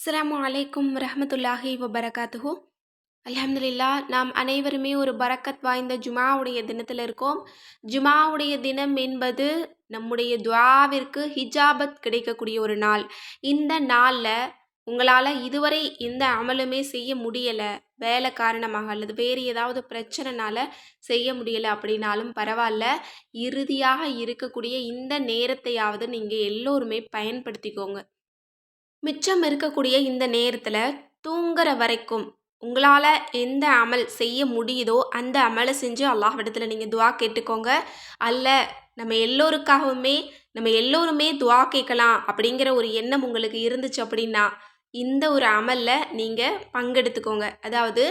அஸ்லாம் அலைக்கும் ரஹமத்துல்லாஹி வபரகாத்துஹூ. அலமதுல்லா நாம் அனைவருமே ஒரு பரக்கத் வாய்ந்த ஜுமாவுடைய தினத்தில் இருக்கோம். ஜுமாவுடைய தினம் என்பது நம்முடைய துவாவிற்கு ஹிஜாபத் கிடைக்கக்கூடிய ஒரு நாள். இந்த நாளில் உங்களால் இதுவரை எந்த அமலுமே செய்ய முடியலை. வேலை காரணமாக அல்லது வேறு ஏதாவது பிரச்சனைனால செய்ய முடியலை அப்படின்னாலும் பரவாயில்ல இறுதியாக இருக்கக்கூடிய இந்த நேரத்தையாவது நீங்கள் எல்லோருமே பயன்படுத்திக்கோங்க. மிச்சம் இருக்கக்கூடிய இந்த நேரத்தில் தூங்குற வரைக்கும் உங்களால் எந்த அமல் செய்ய முடியுதோ அந்த அமலை செஞ்சு அல்லாஹ்விடத்தில் நீங்கள் துவா கேட்டுக்கோங்க. அல்ல நம்ம எல்லோருக்காகவுமே நம்ம எல்லோருமே துவா கேட்கலாம் அப்படிங்கிற ஒரு எண்ணம் உங்களுக்கு இருந்துச்சு அப்படின்னா இந்த ஒரு அமலில் நீங்கள் பங்கெடுத்துக்கோங்க. அதாவது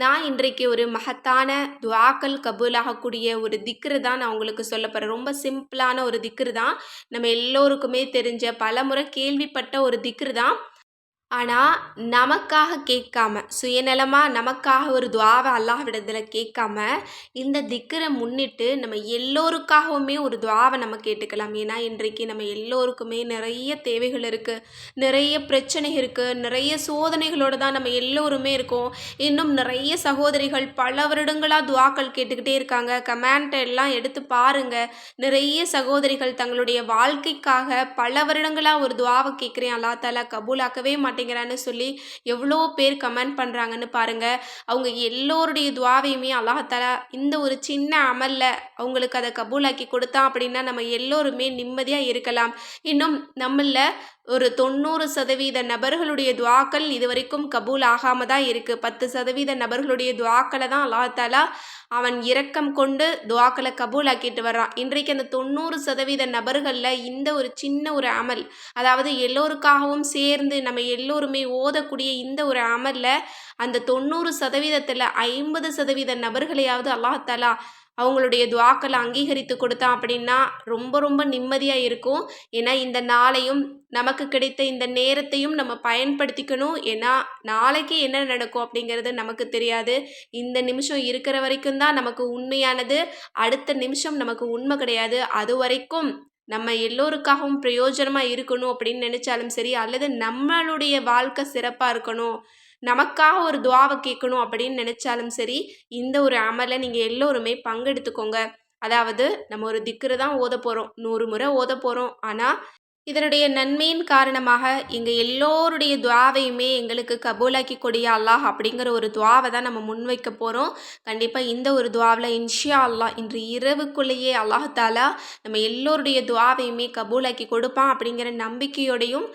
நான் இன்றைக்கு ஒரு மகத்தான துவாக்கள் கபூலாகக்கூடிய ஒரு திக்ரு தான் நான் உங்களுக்கு சொல்ல போகிறேன் ரொம்ப சிம்பிளான ஒரு திக்ரு தான். நம்ம எல்லோருக்குமே தெரிஞ்ச பலமுறை கேள்விப்பட்ட ஒரு திக்ரு தான். ஆனால் நமக்காக கேட்காம சுயநலமாக நமக்காக ஒரு துவாவை அல்லாஹ்விடத்தில் கேட்காம இந்த திக்கரை முன்னிட்டு நம்ம எல்லோருக்காகவுமே ஒரு துவாவை நம்ம கேட்டுக்கலாம். ஏன்னா இன்றைக்கு நம்ம எல்லோருக்குமே நிறைய தேவைகள் இருக்குது நிறைய பிரச்சனை இருக்குது நிறைய சோதனைகளோடு தான் நம்ம எல்லோருமே இருக்கோம். இன்னும் நிறைய சகோதரிகள் பல வருடங்களாக துவாக்கள் கேட்டுக்கிட்டே இருக்காங்க. கமெண்ட் எல்லாம் எடுத்து பாருங்கள் நிறைய சகோதரிகள் தங்களுடைய வாழ்க்கைக்காக பல வருடங்களாக ஒரு துவாவை கேட்குறேன். அல்லா தாலா கபூலாக்கவே மாட்டேன். மாட்டேங்கிறான்னு சொல்லி எவ்வளோ பேர் கமெண்ட் பண்ணுறாங்கன்னு பாருங்கள் அவங்க எல்லோருடைய துவாவையுமே அல்லாஹாலா இந்த ஒரு சின்ன அமலில் அவங்களுக்கு அதை கபூலாக்கி கொடுத்தான் அப்படின்னா நம்ம எல்லோருமே நிம்மதியாக இருக்கலாம். இன்னும் நம்மளில் ஒரு தொண்ணூறு சதவீத நபர்களுடைய துவாக்கள் இதுவரைக்கும் கபூல் ஆகாமல் தான் இருக்குது பத்து சதவீத நபர்களுடைய துவாக்களை தான் அல்லாஹாலா அவன் இரக்கம் கொண்டு துவாக்களை கபூல் ஆக்கிட்டு வர்றான். இன்றைக்கு அந்த தொண்ணூறு சதவீத நபர்களில் இந்த ஒரு சின்ன ஒரு அமல் அதாவது எல்லோருக்காகவும் சேர்ந்து நம்ம எல்லோருமே ஓதக்கூடிய இந்த ஒரு அமலில் அந்த தொண்ணூறு சதவீதத்தில் ஐம்பது சதவீத நபர்களையாவது அல்லாஹாலா அவங்களுடைய துவாக்களை அங்கீகரித்து கொடுத்தான் அப்படின்னா ரொம்ப ரொம்ப நிம்மதியாக இருக்கும். ஏன்னா இந்த நாளையும் நமக்கு கிடைத்த இந்த நேரத்தையும் நம்ம பயன்படுத்திக்கணும். ஏன்னா நாளைக்கு என்ன நடக்கும் அப்படிங்கிறது நமக்கு தெரியாது. இந்த நிமிஷம் இருக்கிற வரைக்கும் தான் நமக்கு உண்மையானது. அடுத்த நிமிஷம் நமக்கு உண்மை கிடையாது. அது வரைக்கும் நம்ம எல்லோருக்காகவும் பிரயோஜனமாக இருக்கணும் அப்படின்னு நினச்சாலும் சரி அல்லது நம்மளுடைய வாழ்க்கை சிறப்பாக இருக்கணும். நமக்காக ஒரு துவாவை கேட்கணும் அப்படின்னு நினச்சாலும் சரி இந்த ஒரு அமலை நீங்கள் எல்லோருமே பங்கெடுத்துக்கோங்க. அதாவது நம்ம ஒரு திக்ரு தான் ஓத போகிறோம் நூறு முறை ஓத போகிறோம் ஆனால் இதனுடைய நன்மையின் காரணமாக எங்கள் எல்லோருடைய துவாவையுமே எங்களுக்கு கபூலாக்கி கொடிய அல்லாஹ் அப்படிங்கிற ஒரு துவாவை தான் நம்ம முன்வைக்க போகிறோம் கண்டிப்பாக இந்த ஒரு துவாவில் இன்ஷியா அல்லாஹ் இன்று இரவுக்குள்ளேயே அல்லாஹாலா நம்ம எல்லோருடைய துவாவையுமே கபூலாக்கி கொடுப்பான் அப்படிங்கிற நம்பிக்கையோடையும்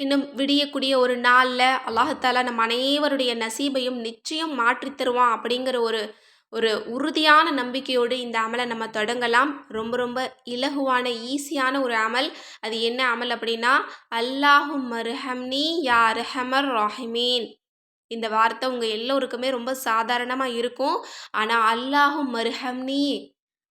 இன்னும் விடியக்கூடிய ஒரு நாளில் அல்லாஹாலா நம்ம அனைவருடைய நசீபையும் நிச்சயம் மாற்றி தருவான் அப்படிங்கிற ஒரு ஒரு உறுதியான நம்பிக்கையோடு இந்த அமலை நம்ம தொடங்கலாம். ரொம்ப ரொம்ப இலகுவான ஈஸியான ஒரு அமல். அது என்ன அமல் அப்படின்னா அல்லாஹும் மருஹம்னி யா ரஹமர் ராஹிமீன். இந்த வார்த்தை உங்கள் எல்லோருக்குமே ரொம்ப சாதாரணமாக இருக்கும். ஆனால் அல்லாஹும் மருஹம்னி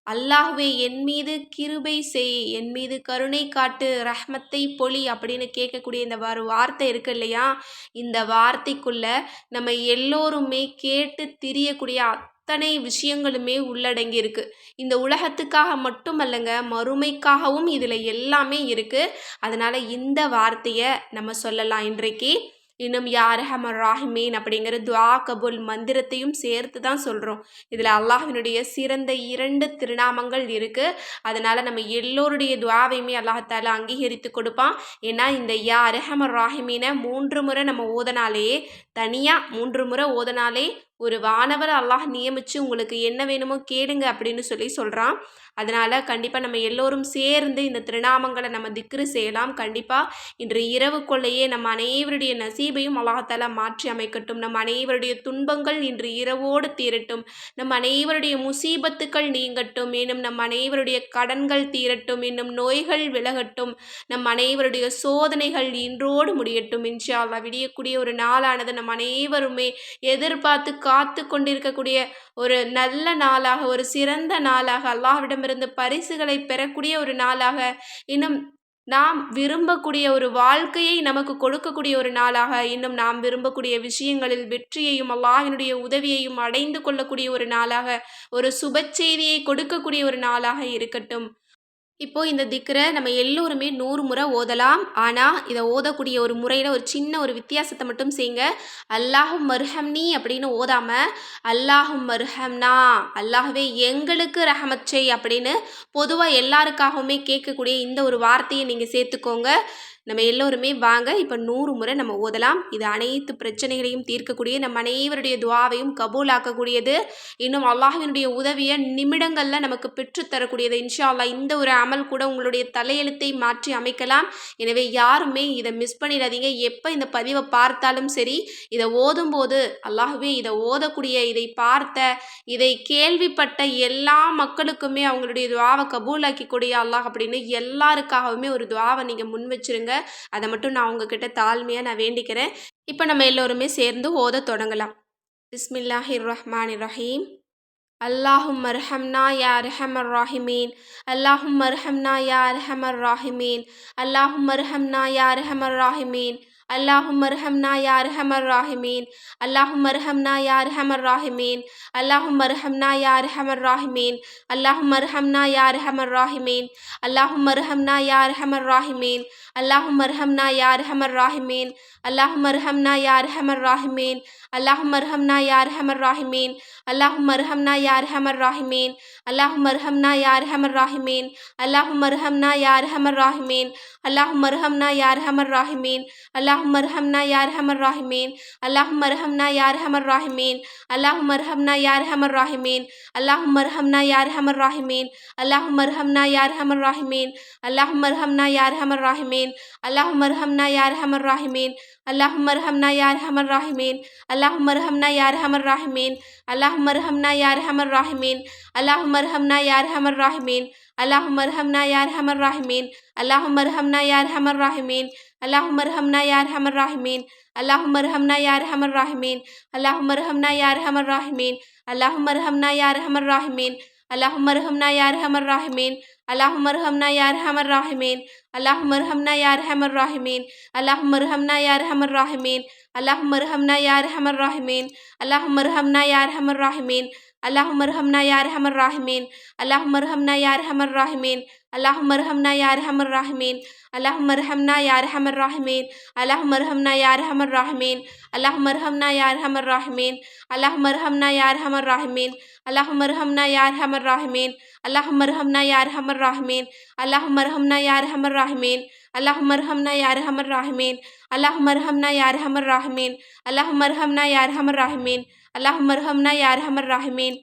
அல்லாஹ்வே என் மீது கிருபை செய் என் மீது கருணை காட்டு ரஹ்மத்தை பொலி அப்படின்னு கேட்கக்கூடிய இந்த வார வார்த்தை இருக்கு இல்லையா? இந்த வார்த்தைக்குள்ள நம்ம எல்லோருமே கேட்டு திரியக்கூடிய அத்தனை விஷயங்களுமே உள்ளடங்கி இருக்கு. இந்த உலகத்துக்காக மட்டுமல்லங்க மறுமைக்காகவும் இதில் எல்லாமே இருக்குது அதனால் இந்த வார்த்தையை நம்ம சொல்லலாம் இன்றைக்கு. இன்னும் யார் ஹமர் ராஹிமீன் அப்படிங்கிற துவா கபுல் மந்திரத்தையும் சேர்த்து தான் சொல்கிறோம் இதில் அல்லாஹினுடைய சிறந்த இரண்டு திருநாமங்கள் இருக்குது அதனால் நம்ம எல்லோருடைய துவாவையுமே அல்லாஹால அங்கீகரித்து கொடுப்பான். ஏன்னா இந்த யா அரஹமர் ராஹிமீனை மூன்று முறை நம்ம ஓதனாலேயே தனியாக மூன்று முறை ஓதனாலே ஒரு வானவர் அல்லாஹ் நியமித்து உங்களுக்கு என்ன வேணுமோ கேளுங்க அப்படின்னு சொல்லி சொல்கிறான் அதனால் கண்டிப்பாக நம்ம எல்லோரும் சேர்ந்து இந்த திருநாமங்களை நம்ம திக்ரு செய்யலாம். கண்டிப்பாக இன்று இரவுக்குள்ளேயே நம்ம அனைவருடைய நசீபையும் அல்லாஹால மாற்றி அமைக்கட்டும். நம் அனைவருடைய துன்பங்கள் இன்று இரவோடு தீரட்டும். நம் அனைவருடைய முசீபத்துக்கள் நீங்கட்டும். மேலும் நம் அனைவருடைய கடன்கள் தீரட்டும். இன்னும் நோய்கள் விலகட்டும். நம் அனைவருடைய சோதனைகள் இன்றோடு முடியட்டும். இன்ஷா அல்லா விடியக்கூடிய ஒரு நாளானது நம் அனைவருமே எதிர்பார்த்து காத்து கொண்டிருக்கக்கூடிய ஒரு நல்ல நாளாக ஒரு சிறந்த நாளாக அல்லாஹ்விடமிருந்து பரிசுகளை பெறக்கூடிய ஒரு நாளாக இன்னும் நாம் விரும்பக்கூடிய ஒரு வாழ்க்கையை நமக்கு கொடுக்கக்கூடிய ஒரு நாளாக இன்னும் நாம் விரும்பக்கூடிய விஷயங்களில் வெற்றியையும் அல்லாஹினுடைய உதவியையும் அடைந்து கொள்ளக்கூடிய ஒரு நாளாக ஒரு சுப செய்தியை கொடுக்கக்கூடிய ஒரு நாளாக இருக்கட்டும். இப்போ இந்த திக்ரை நம்ம எல்லோருமே நூறு முறை ஓதலாம். ஆனால் இதை ஓதக்கூடிய ஒரு முறையில் ஒரு சின்ன ஒரு வித்தியாசத்தை மட்டும் செய்யுங்க அல்லாஹும் மர்ஹம்னி அப்படின்னு ஓதாமல் அல்லாஹும் மர்ஹம்னா அல்லாஹுவே எங்களுக்கு ரஹமத் செய் அப்படின்னு பொதுவாக எல்லாருக்காகவுமே கேட்கக்கூடிய இந்த ஒரு வார்த்தையை நீங்கள் சேர்த்துக்கோங்க. நம்ம எல்லோருமே வாங்க இப்போ நூறு முறை நம்ம ஓதலாம். இது அனைத்து பிரச்சனைகளையும் தீர்க்கக்கூடிய நம்ம அனைவருடைய துவாவையும் கபூலாக்கக்கூடியது. இன்னும் அல்லாஹினுடைய உதவியை நிமிடங்களில் நமக்கு பெற்றுத்தரக்கூடியது இன்ஷா அல்லாஹ் இந்த ஒரு அமல் கூட உங்களுடைய தலையெழுத்தை மாற்றி அமைக்கலாம். எனவே யாருமே இதை மிஸ் பண்ணிடாதீங்க. எப்போ இந்த பதிவை பார்த்தாலும் சரி இதை ஓதும்போது அல்லாஹுவே இதை ஓதக்கூடிய இதை பார்த்த இதை கேள்விப்பட்ட எல்லா மக்களுக்குமே அவங்களுடைய துவாவை கபூலாக்கக்கூடிய அல்லாஹ் அப்படின்னு எல்லாருக்காகவுமே ஒரு துவாவை நீங்கள் முன் வச்சுருங்க. அதை மட்டும் நான் உங்ககிட்ட தாழ்மையாக நான் வேண்டிக்கிறேன். இப்போ நம்ம எல்லோருமே சேர்ந்து ஓத தொடங்கலாம். பிஸ்மில்லாஹிர் ரஹ்மான் ரஹீம் அல்லாஹும் மர்ஹம்னா யா ரஹமர் ராஹிமீன் அல்லாஹும் மர்ஹம்னா யா ரஹமர் ராஹிமீன் அல்லாஹும் மர்ஹம்னா யா ரஹமர் ராஹிமீன் அல்லாஹும் மர்ஹம்னா யா ரஹமர் ராஹிமீன் அல்லாஹும் மர்ஹம்னா யா ரஹமர் ராஹிமீன் அல்லாஹும் மர்ஹம்னா யார் ஹமர் ராஹிமீன் அல்லாஹும் மர்ஹம்னா யார் ஹமர் ராஹிமீன் அல்லாஹும் மர்ஹம்னா யார் ஹமர் ராஹிமீன் اللهم ارحمنا يا ارحم الراحمين اللهم ارحمنا يا ارحم الراحمين اللهم ارحمنا يا ارحم الراحمين اللهم ارحمنا يا ارحم الراحمين اللهم ارحمنا يا ارحم الراحمين اللهم ارحمنا يا ارحم الراحمين اللهم ارحمنا يا ارحم الراحمين اللهم ارحمنا يا ارحم الراحمين اللهم ارحمنا يا ارحم الراحمين اللهم ارحمنا يا ارحم الراحمين اللهم ارحمنا يا ارحم الراحمين اللهم ارحمنا يا ارحم الراحمين اللهم ارحمنا يا ارحم الراحمين اللهم ارحمنا يا ارحم الراحمين اللهم ارحمنا يا ارحم الراحمين اللهم ارحمنا يا ارحم الراحمين اللهم ارحمنا يا ارحم الراحمين اللهم ارحمنا يا ارحم الراحمين اللهم ارحمنا يا ارحم الراحمين اللهم ارحمنا يا ارحم الراحمين اللهم ارحمنا يا ارحم الراحمين اللهم ارحمنا يا ارحم الراحمين اللهم ارحمنا يا ارحم الراحمين اللهم ارحمنا يا ارحم الراحمين اللهم ارحمنا يا ارحم الراحمين அல்லாஹ் மர்ஹம்னா யார் ஹமர் ராஹிமேன் அல்லாஹ் மர்ஹம்னா யார் ஹமர் ராஹிமேன் அல்லாஹ் மர்ஹம்னா யார் ஹமர் ராஹிமேன் அல்லாஹ் மர்ஹம்னா யார் ஹமர் ராஹிமேன் அல்லாஹ் மர்ஹம்னா யார் ஹமர் ராஹிமேன் அல்லாஹ் மர்ஹம்னா யார் ஹமர் ராஹிமேன் அல்லாஹ் மர்ஹம்னா யார் ஹமர் ராஹிமேன் அல்லாஹ் மர்ஹம்னா யார் ஹமர் ராஹ்மீன் அல்லாஹ் மர்ஹம்னா யார் ஹமர் ராஹ்மீன் அல்லாஹ் மர்ஹம்னா யார் ஹமர் ராஹ்மீன் அல்லாஹ் மர்ஹம்னா யார் ஹமர் ராஹ்மீன் அல்லாஹ் மர்ஹம்னா யார் ஹமர் ராஹ்மீன் அல்லாஹ் மர்ஹம்னா யார் ஹமர் ராஹ்மீன் அல்லாஹ் மர்ஹம்னா யார் ஹமர் ராஹ்மீன் அல்லாஹ் மர்ஹம்னா யார் ஹமர் ராஹ்மீன் அல்லாஹ் மர்ஹம்னா யார் ஹமர் ராஹ்மீன் அல்லாஹ் மர்ஹம்னா யார் ஹமர் ராஹ்மீன் அல்லாஹ் மர்ஹம்னா யார் ஹமர் ராஹ்மீன் அல்லாஹ் மர்ஹம்னா யார் ஹமர் ராஹ்மீன்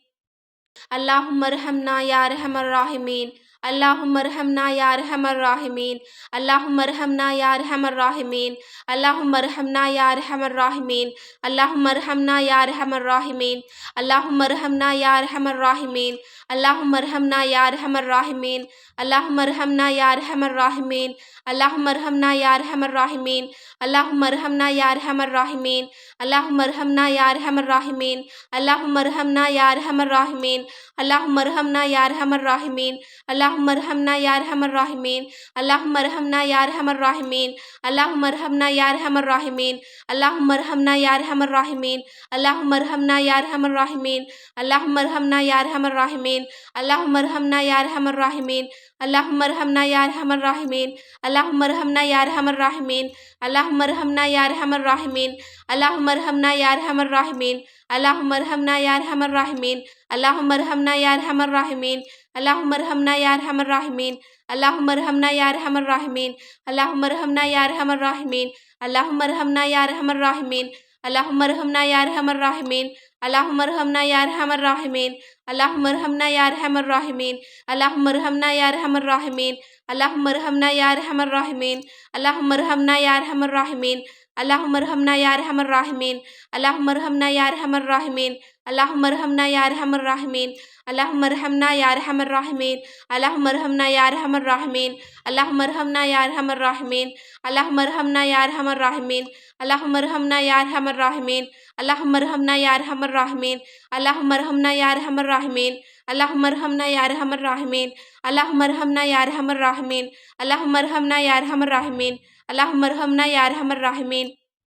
அல்லாஹ் மர்ஹம்னா யார் ஹமர் ராஹ்மீன் اللهم ارحمنا يا أرحم الراحمين. اللهم ارحمنا يا أرحم الراحمين. اللهم ارحمنا يا أرحم الراحمين. اللهم ارحمنا يا أرحم الراحمين. اللهم ارحمنا يا أرحم الراحمين. اللهم ارحمنا يا ارحم الراحمين اللهم ارحمنا يا ارحم الراحمين اللهم ارحمنا يا ارحم الراحمين اللهم ارحمنا يا ارحم الراحمين اللهم ارحمنا يا ارحم الراحمين اللهم ارحمنا يا ارحم الراحمين اللهم ارحمنا يا ارحم الراحمين اللهم ارحمنا يا ارحم الراحمين اللهم ارحمنا يا ارحم الراحمين اللهم ارحمنا يا ارحم الراحمين اللهم ارحمنا يا ارحم الراحمين اللهم ارحمنا يا ارحم الراحمين اللهم ارحمنا يا ارحم الراحمين اللهم ارحمنا يا ارحم الراحمين اللهم ارحمنا يا ارحم الراحمين اللهم ارحمنا يا ارحم الراحمين اللهم ارحمنا يا ارحم الراحمين اللهم ارحمنا يا ارحم الراحمين اللهم ارحمنا يا ارحم الراحمين اللهم ارحمنا يا ارحم الراحمين اللهم ارحمنا يا ارحم الراحمين اللهم ارحمنا يا ارحم الراحمين اللهم ارحمنا يا ارحم الراحمين اللهم ارحمنا يا ارحم الراحمين அல்லாஹும் மருஹம்னா யார் ஹமர் ராஹிமீன் அல்லாஹும் மருஹம்னா யார் ஹமர் ராஹிமீன் அல்லாஹும் மருஹம்னா யார் ஹமர் ராஹிமீன் அல்லாஹும் மருஹம்னா யார் ஹமர் ராஹிமீன் அல்லாஹும் மருஹம்னா யார் ஹமர் ராஹிமீன் அல்லாஹும் மருஹம்னா யார் ஹமர் ராஹிமீன் அல்லாஹும் மருஹம்னா யார் ஹமர் ராஹிமீன் அல்லாஹும் மருஹம்னா யார் ஹமர் ராஹிமீன் اللهم ارحمنا يا ارحم الراحمين اللهم ارحمنا يا ارحم الراحمين اللهم ارحمنا يا ارحم الراحمين اللهم ارحمنا يا ارحم الراحمين اللهم ارحمنا يا ارحم الراحمين اللهم ارحمنا يا ارحم الراحمين اللهم ارحمنا يا ارحم الراحمين اللهم ارحمنا يا ارحم الراحمين اللهم ارحمنا يا ارحم الراحمين اللهم ارحمنا يا ارحم الراحمين اللهم ارحمنا يا ارحم الراحمين اللهم ارحمنا يا ارحم الراحمين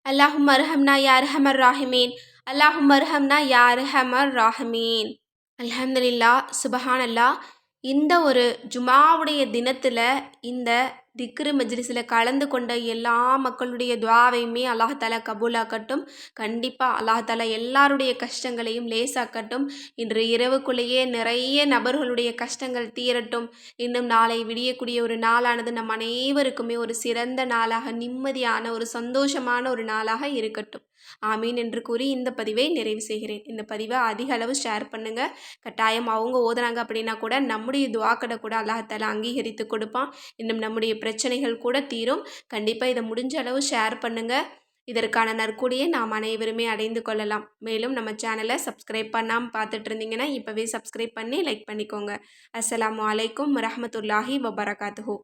اللهم ارحمنا يا ارحم الراحمين அல்லாஹும் மர்ஹம்னா யார்? ஹமர் ராஹமீன். அல்ஹம்துல்லா சுபஹானல்லா. இந்த ஒரு ஜுமாவுடைய தினத்தில் இந்த திக்ரு மஜ்லிஸில் கலந்து கொண்ட எல்லா மக்களுடைய துவாவையுமே அல்லாஹாலா கபூலாக்கட்டும். கண்டிப்பாக அல்லாஹாலா எல்லாருடைய கஷ்டங்களையும் லேசாக்கட்டும். இன்று இரவுக்குள்ளேயே நிறைய நபர்களுடைய கஷ்டங்கள் தீரட்டும். இன்னும் நாளை விடியக்கூடிய ஒரு நாளானது நம் அனைவருக்குமே ஒரு சிறந்த நாளாக நிம்மதியான ஒரு சந்தோஷமான ஒரு நாளாக இருக்கட்டும். ஆமீன் என்று கூறி இந்த பதிவை நிறைவு செய்கிறேன். இந்த பதிவை அதிக அளவு ஷேர் பண்ணுங்கள் கட்டாயம் அவங்க ஓதுனாங்க அப்படின்னா கூட நம்முடைய துவாக்கடை கூட அல்லாஹத்தால் அங்கீகரித்து கொடுப்பான். இன்னும் நம்முடைய பிரச்சனைகள் கூட தீரும். கண்டிப்பாக இதை முடிஞ்ச அளவு ஷேர் பண்ணுங்கள் இதற்கான நற்கூலியை நாம் அனைவருமே அடைந்து கொள்ளலாம். மேலும் நம்ம சேனலை சப்ஸ்கிரைப் பண்ணாமல் பார்த்துட்டு இருந்தீங்கன்னா இப்போவே சப்ஸ்கிரைப் பண்ணி லைக் பண்ணிக்கோங்க. அஸ்லாம் வலைக்கம் வரமத்துல்லாஹி வபரகாத்துஹூ.